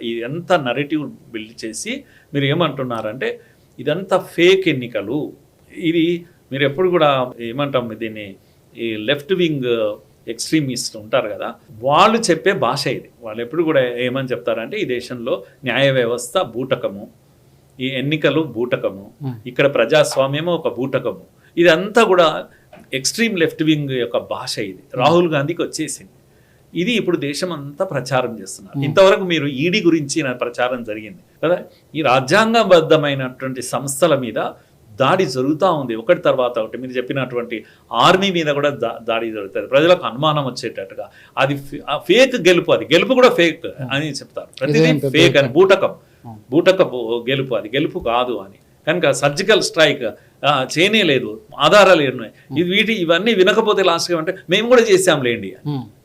ఈ ఎంత నరేటివ్ బిల్డ్ చేసి మీరు ఏమంటున్నారంటే ఇదంతా ఫేక్ ఎన్నికలు. ఇది మీరు ఎప్పుడు కూడా ఏమంటాం దీన్ని? ఈ లెఫ్ట్ వింగ్ ఎక్స్ట్రీమిస్ట్ ఉంటారు కదా వాళ్ళు చెప్పే భాష ఇది. వాళ్ళు ఎప్పుడు కూడా ఏమని చెప్తారంటే ఈ దేశంలో న్యాయ వ్యవస్థ బూటకము. ఈ ఎన్నికలు బూటకము. ఇక్కడ ప్రజాస్వామ్యము ఒక బూటకము. ఇదంతా కూడా ఎక్స్ట్రీమ్ లెఫ్ట్ వింగ్ యొక్క భాష ఇది. రాహుల్ గాంధీకి వచ్చేసింది. ఇది ఇప్పుడు దేశం అంతా ప్రచారం చేస్తున్నారు. ఇంతవరకు మీరు ఈడీ గురించి నా ప్రచారం జరిగింది కదా? ఈ రాజ్యాంగబద్ధమైనటువంటి సంస్థల మీద దాడి జరుగుతూ ఉంది. ఒకటి తర్వాత ఒకటి. మీరు చెప్పినటువంటి ఆర్మీ మీద కూడా దా- దాడి జరుగుతుంది. ప్రజలకు అనుమానం వచ్చేటట్టుగా. అది ఫేక్ గెలుపు అది. గెలుపు కూడా ఫేక్ అని చెప్తారు. ప్రతిదీ ఫేక్ అని. బూటకం. బూటకపు గెలుపు అది. గెలుపు కాదు అని. కనుక సర్జికల్ స్ట్రైక్ చేయనే లేదు ఆధారాలు ఉన్నాయి ఇది వీటి ఇవన్నీ వినకపోతే లాస్ట్గా అంటే మేము కూడా చేసాంలేండి.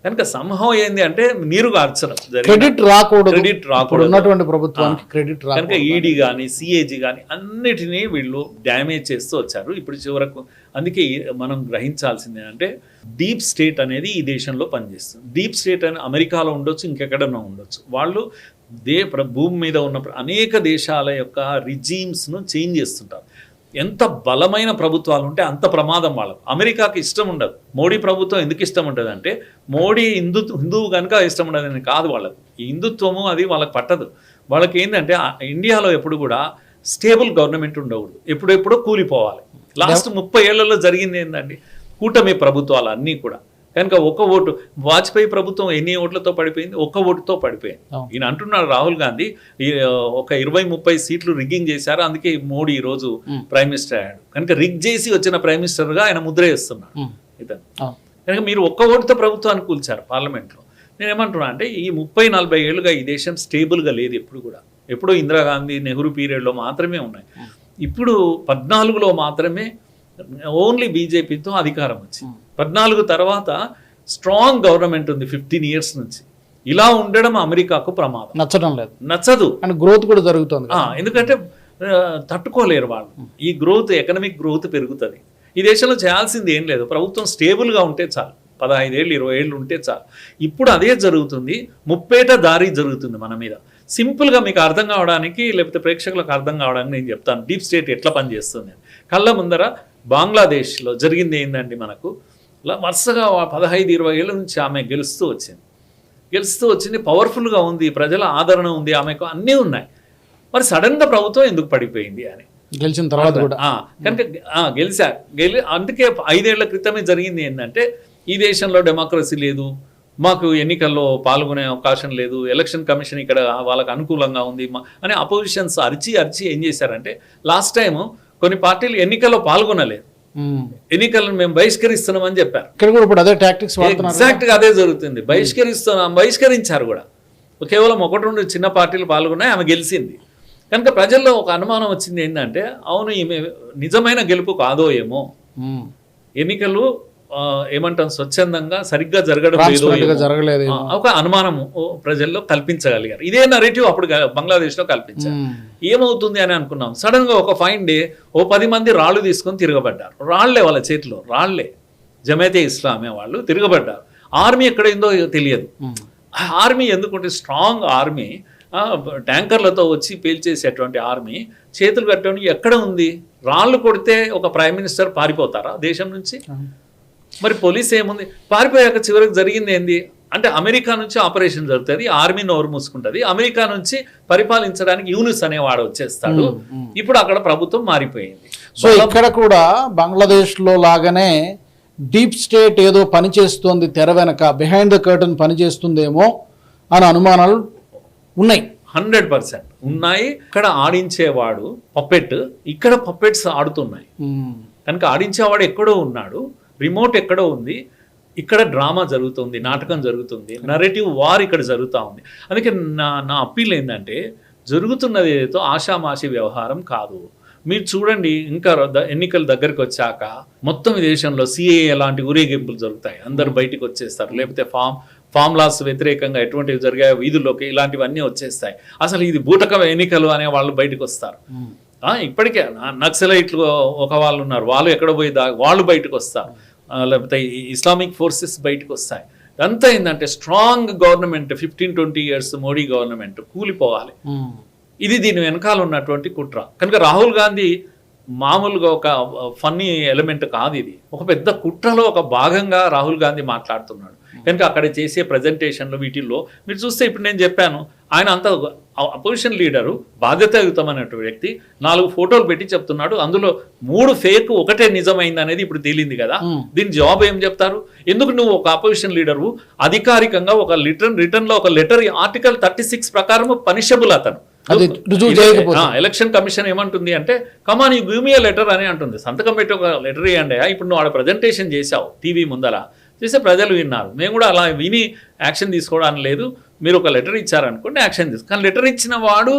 కనుక సంభవం ఏంది అంటే నీరు కార్చడం. క్రెడిట్ రాకూడదు. క్రెడిట్ రాకూడదు. ఉన్నటువంటి ప్రభుత్వానికి క్రెడిట్ కనుక ఈడీ కానీ సిఏజీ కానీ అన్నిటినీ వీళ్ళు డ్యామేజ్ చేస్తూ వచ్చారు. ఇప్పుడు చివరకు అందుకే మనం గ్రహించాల్సింది అంటే డీప్ స్టేట్ అనేది ఈ దేశంలో పనిచేస్తుంది. డీప్ స్టేట్ అని అమెరికాలో ఉండొచ్చు ఇంకెక్కడన్నా ఉండొచ్చు. వాళ్ళు దే భూమి మీద ఉన్న అనేక దేశాల యొక్క రిజీమ్స్ను చేంజ్ చేస్తుంటారు. ఎంత బలమైన ప్రభుత్వాలు ఉంటే అంత ప్రమాదం వాళ్ళకు. అమెరికాకి ఇష్టం ఉండదు. మోడీ ప్రభుత్వం ఎందుకు ఇష్టం ఉంటుంది అంటే మోడీ హిందూ హిందువు కనుక ఇష్టం ఉండదని కాదు వాళ్ళకు. హిందుత్వము అది వాళ్ళకి పట్టదు. వాళ్ళకి ఏంటంటే ఇండియాలో ఎప్పుడు కూడా స్టేబుల్ గవర్నమెంట్ ఉండకూడదు. ఎప్పుడెప్పుడో కూలిపోవాలి. లాస్ట్ ముప్పై ఏళ్ళలో జరిగింది ఏంటండి కూటమి ప్రభుత్వాలు అన్నీ కూడా. కనుక ఒక ఓటు వాజ్పేయి ప్రభుత్వం ఎన్ని ఓట్లతో పడిపోయింది? ఒక్క ఓటుతో పడిపోయింది. ఈయన అంటున్నాడు రాహుల్ గాంధీ ఒక ఇరవై ముప్పై సీట్లు రిగ్గింగ్ చేశారు అందుకే మోడీ ఈ రోజు. ప్రైమ్ మినిస్టర్ అయ్యాడు. కనుక రిగ్ చేసి వచ్చిన ప్రైమ్ మినిస్టర్గా ఆయన ముద్ర వేస్తున్నాడు. ఇతను. కనుక మీరు ఒక్క ఓటుతో ప్రభుత్వాన్ని కూల్చారు పార్లమెంట్లో. నేను ఏమంటున్నా అంటే ఈ ముప్పై నలభై ఏళ్ళుగా ఈ దేశం స్టేబుల్గా లేదు ఎప్పుడు కూడా. ఎప్పుడో ఇందిరాగాంధీ నెహ్రూ పీరియడ్లో మాత్రమే ఉన్నాయి. ఇప్పుడు పద్నాలుగులో మాత్రమే ఓన్లీ బీజేపీతో అధికారం వచ్చింది. పద్నాలుగు తర్వాత స్ట్రాంగ్ గవర్నమెంట్ ఉంది ఫిఫ్టీన్ ఇయర్స్ నుంచి. ఇలా ఉండడం అమెరికాకు ప్రమాదం. నచ్చడం లేదు. నచ్చదు. అండ్ గ్రోత్ కూడా జరుగుతుంది ఎందుకంటే తట్టుకోలేరు వాళ్ళు. ఈ గ్రోత్ ఎకనమిక్ గ్రోత్ పెరుగుతుంది. ఈ దేశంలో చేయాల్సింది ఏం లేదు. ప్రభుత్వం స్టేబుల్గా ఉంటే చాలు. పదహైదేళ్ళు ఇరవై ఏళ్ళు ఉంటే చాలు. ఇప్పుడు అదే జరుగుతుంది. ముప్పేట దారి జరుగుతుంది మన మీద. సింపుల్గా మీకు అర్థం కావడానికి లేకపోతే ప్రేక్షకులకు అర్థం కావడానికి నేను చెప్తాను. డీప్ స్టేట్ ఎట్లా పనిచేస్తుంది. కళ్ళ ముందర బంగ్లాదేశ్లో జరిగింది ఏంటండి మనకు? ఇలా వరుసగా పదహైదు ఇరవై ఏళ్ళ నుంచి ఆమె గెలుస్తూ వచ్చింది. గెలుస్తూ వచ్చింది పవర్ఫుల్గా ఉంది ప్రజల ఆదరణ ఉంది ఆమెకు అన్నీ ఉన్నాయి. మరి సడన్గా ప్రభుత్వం ఎందుకు పడిపోయింది అని. గెలిచిన తర్వాత కూడా. కనుక గెలిచా గెలి అందుకే ఐదేళ్ళ క్రితమే జరిగింది ఏంటంటే ఈ దేశంలో డెమోక్రసీ లేదు మాకు ఎన్నికల్లో పాల్గొనే అవకాశం లేదు ఎలక్షన్ కమిషన్ ఇక్కడ వాళ్ళకి అనుకూలంగా ఉంది అని అపోజిషన్స్ అరిచి అరిచి ఏం చేశారంటే లాస్ట్ టైం కొన్ని పార్టీలు ఎన్నికల్లో పాల్గొనలేదు. ఎన్నికలను మేము బహిష్కరిస్తున్నామని చెప్పారు. ఇక్కడ కూడా ఇప్పుడు అదే టాక్టిక్స్ ఎగ్జాక్ట్గా అదే జరుగుతుంది. బహిష్కరిస్తున్నాం బహిష్కరించారు కూడా. కేవలం ఒకటి రెండు చిన్న పార్టీలు పాల్గొన్నాయి ఆమె గెలిచింది. కనుక ప్రజల్లో ఒక అనుమానం వచ్చింది ఏంటంటే అవును ఈమె నిజమైన గెలుపు కాదో ఏమో. ఉమ్. ఎన్నికలు ఏమంటాం స్వచ్ఛందంగా సరిగ్గా జరగడం లేదో. జరగలేదు ఒక అనుమానము ఓ, ప్రజల్లో కల్పించగలిగారు. ఇదే నరేటివ్ అప్పుడు బంగ్లాదేశ్లో కల్పించారు. ఏమవుతుంది అని అనుకున్నాం. సడన్గా ఒక ఫైన్ డే ఓ పది మంది రాళ్ళు తీసుకొని తిరగబడ్డారు. రాళ్ళే వాళ్ళ చేతిలో రాళ్ళే జమైతే ఇస్లామే వాళ్ళు తిరగబడ్డారు. ఆర్మీ ఎక్కడైందో తెలియదు. ఆర్మీ ఎందుకంటే స్ట్రాంగ్ ఆర్మీ ట్యాంకర్లతో వచ్చి పేల్చేసేటువంటి ఆర్మీ చేతులు కట్టడానికి ఎక్కడ ఉంది? రాళ్ళు కొడితే ఒక ప్రైమ్ మినిస్టర్ పారిపోతారా దేశం నుంచి? మరి పోలీస్ ఏముంది? పారిపోయాక చివరికి జరిగింది ఏంది? అంటే అమెరికా నుంచి ఆపరేషన్ జరుగుతుంది ఆర్మీ నోరు మూసుకుంటుంది. అమెరికా నుంచి పరిపాలించడానికి యూనిస్ అనేవాడు వచ్చేస్తాడు. ఇప్పుడు అక్కడ ప్రభుత్వం మారిపోయింది. సో ఇక్కడ కూడా బంగ్లాదేశ్లో లాగానే డీప్ స్టేట్ ఏదో పనిచేస్తోంది తెర వెనక బిహైండ్ ద కర్టన్ పనిచేస్తుందేమో అని అనుమానాలు ఉన్నాయి. హండ్రెడ్ పర్సెంట్ ఉన్నాయి. ఇక్కడ ఆడించేవాడు పప్పెట్ ఇక్కడ పప్పెట్స్ ఆడుతున్నాయి. కనుక ఆడించేవాడు ఎక్కడో ఉన్నాడు. రిమోట్ ఎక్కడో ఉంది. ఇక్కడ డ్రామా జరుగుతుంది నాటకం జరుగుతుంది నరేటివ్ వార్ ఇక్కడ జరుగుతూ ఉంది. అందుకే నా నా అప్పీల్ ఏంటంటే జరుగుతున్నది ఏదో ఆషామాషి వ్యవహారం కాదు. మీరు చూడండి ఇంకా ఎన్నికలు దగ్గరికి వచ్చాక మొత్తం దేశంలో సిఏఏ లాంటి ఊరేగింపులు జరుగుతాయి. అందరు బయటికి వచ్చేస్తారు. లేకపోతే ఫామ్ ఫామ్లాస్ వ్యతిరేకంగా ఎటువంటివి జరిగాయో వీధుల్లోకి ఇలాంటివన్నీ వచ్చేస్తాయి. అసలు ఇది బూటక ఎన్నికలు అనే వాళ్ళు బయటకు వస్తారు. ఆ, ఇప్పటికే నక్సలైట్లు ఒక వాళ్ళు ఉన్నారు. వాళ్ళు ఎక్కడ పోయి దా వాళ్ళు బయటకు వస్తారు. లేకపోతే ఇస్లామిక్ ఫోర్సెస్ బయటకు వస్తాయి. అంతా ఏంటంటే strong government fifteen twenty years Modi government కూలిపోవాలి. ఇది దీని వెనకాల ఉన్నటువంటి కుట్ర. కనుక రాహుల్ గాంధీ మామూలుగా ఒక ఫన్నీ ఎలిమెంట్ కాదు ఇది. ఒక పెద్ద కుట్రలో ఒక భాగంగా రాహుల్ గాంధీ మాట్లాడుతున్నాడు. కనుక అక్కడ చేసే ప్రజెంటేషన్లు వీటిల్లో మీరు చూస్తే ఇప్పుడు నేను చెప్పాను ఆయన అంత అపోజిషన్ లీడరు బాధ్యతాయుతమైనటువంటి వ్యక్తి నాలుగు ఫోటోలు పెట్టి చెప్తున్నాడు అందులో మూడు ఫేక్ ఒకటే నిజమైంది అనేది ఇప్పుడు తేలింది కదా. దీని జవాబు ఏం చెప్తారు? ఎందుకు నువ్వు ఒక అపోజిషన్ లీడరు అధికారికంగా ఒక రిటర్న్ రిటర్న్లో ఒక లెటర్ ఆర్టికల్ థర్టీ సిక్స్ ప్రకారం పనిషబుల్ అతను. అది రుజువు చేయకపోతే. ఎలక్షన్ కమిషన్ ఏమంటుంది అంటే come on you give me letter అని అంటుంది. సంతకం పెట్టి ఒక లెటర్ ఇవ్వండి ఇప్పుడు నువ్వు ఆడ ప్రజెంటేషన్ చేసావు టీవీ ముందర చేస్తే ప్రజలు విన్నారు. మేము కూడా అలా విని యాక్షన్ తీసుకోవడానికి లేదు. మీరు ఒక లెటర్ ఇచ్చారనుకోండి యాక్షన్ తీసు కానీ లెటర్ ఇచ్చిన వాడు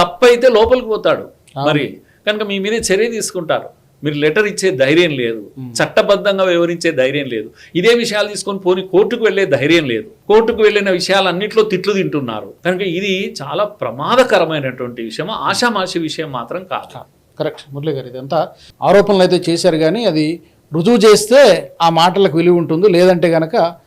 తప్పైతే లోపలికి పోతాడు. మరి కనుక మీ మీద చర్య తీసుకుంటారు. మీరు లెటర్ ఇచ్చే ధైర్యం లేదు. చట్టబద్ధంగా వివరించే ధైర్యం లేదు. ఇదే విషయాలు తీసుకొని పోని కోర్టుకు వెళ్ళే ధైర్యం లేదు. కోర్టుకు వెళ్ళిన విషయాలన్నింటిలో తిట్లు తింటున్నారు. కనుక ఇది చాలా ప్రమాదకరమైనటువంటి విషయం. ఆషామాషి విషయం మాత్రం కాదు. కరెక్ట్ మురళి గారు ఇదంతా ఆరోపణలు అయితే చేశారు కానీ అది రుజువు చేస్తే ఆ మాటలకు విలువ ఉంటుంది. లేదంటే గనక ఆ,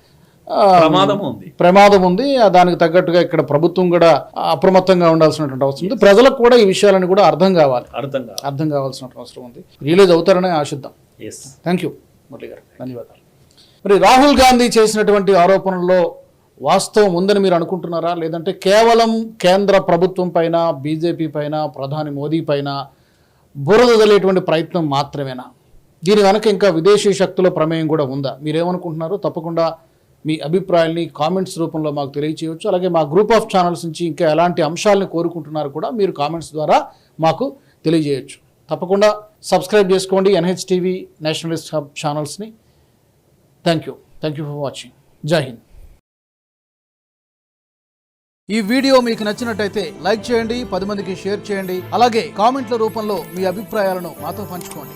ప్రమాదం ఉంది. ప్రమాదం ఉంది. దానికి తగ్గట్టుగా ఇక్కడ ప్రభుత్వం కూడా అప్రమత్తంగా ఉండాల్సినటువంటి అవసరం ఉంది. ప్రజలకు కూడా ఈ విషయాలను కూడా అర్థం కావాలి. అర్థం అర్థం కావాల్సిన అవసరం ఉంది. రిలీజ్ అవుతారని ఆశిద్దాం. థ్యాంక్ యూ మురళి గారు. ధన్యవాదాలు. మరి రాహుల్ గాంధీ చేసినటువంటి ఆరోపణల్లో వాస్తవం ఉందని మీరు అనుకుంటున్నారా? లేదంటే కేవలం కేంద్ర ప్రభుత్వం పైన బీజేపీ పైన ప్రధాని మోదీ పైన బురద వదిలేటువంటి ప్రయత్నం మాత్రమేనా? దీని వెనక ఇంకా విదేశీ శక్తుల ప్రమేయం కూడా ఉందా? మీరేమనుకుంటున్నారో తప్పకుండా మీ అభిప్రాయాల్ని కామెంట్స్ రూపంలో మాకు తెలియచేయవచ్చు. అలాగే మా గ్రూప్ ఆఫ్ ఛానల్స్ నుంచి ఇంకా ఎలాంటి అంశాలను కోరుకుంటున్నారు కూడా మీరు కామెంట్స్ ద్వారా మాకు తెలియజేయచ్చు. తప్పకుండా సబ్స్క్రైబ్ చేసుకోండి NH TV nationalist hub ఛానల్స్ని. Thank you thank you for watching జై హింద్ ఈ వీడియో మీకు నచ్చినట్టయితే లైక్ చేయండి పది మందికి షేర్ చేయండి. అలాగే కామెంట్ల రూపంలో మీ అభిప్రాయాలను మాతో పంచుకోండి.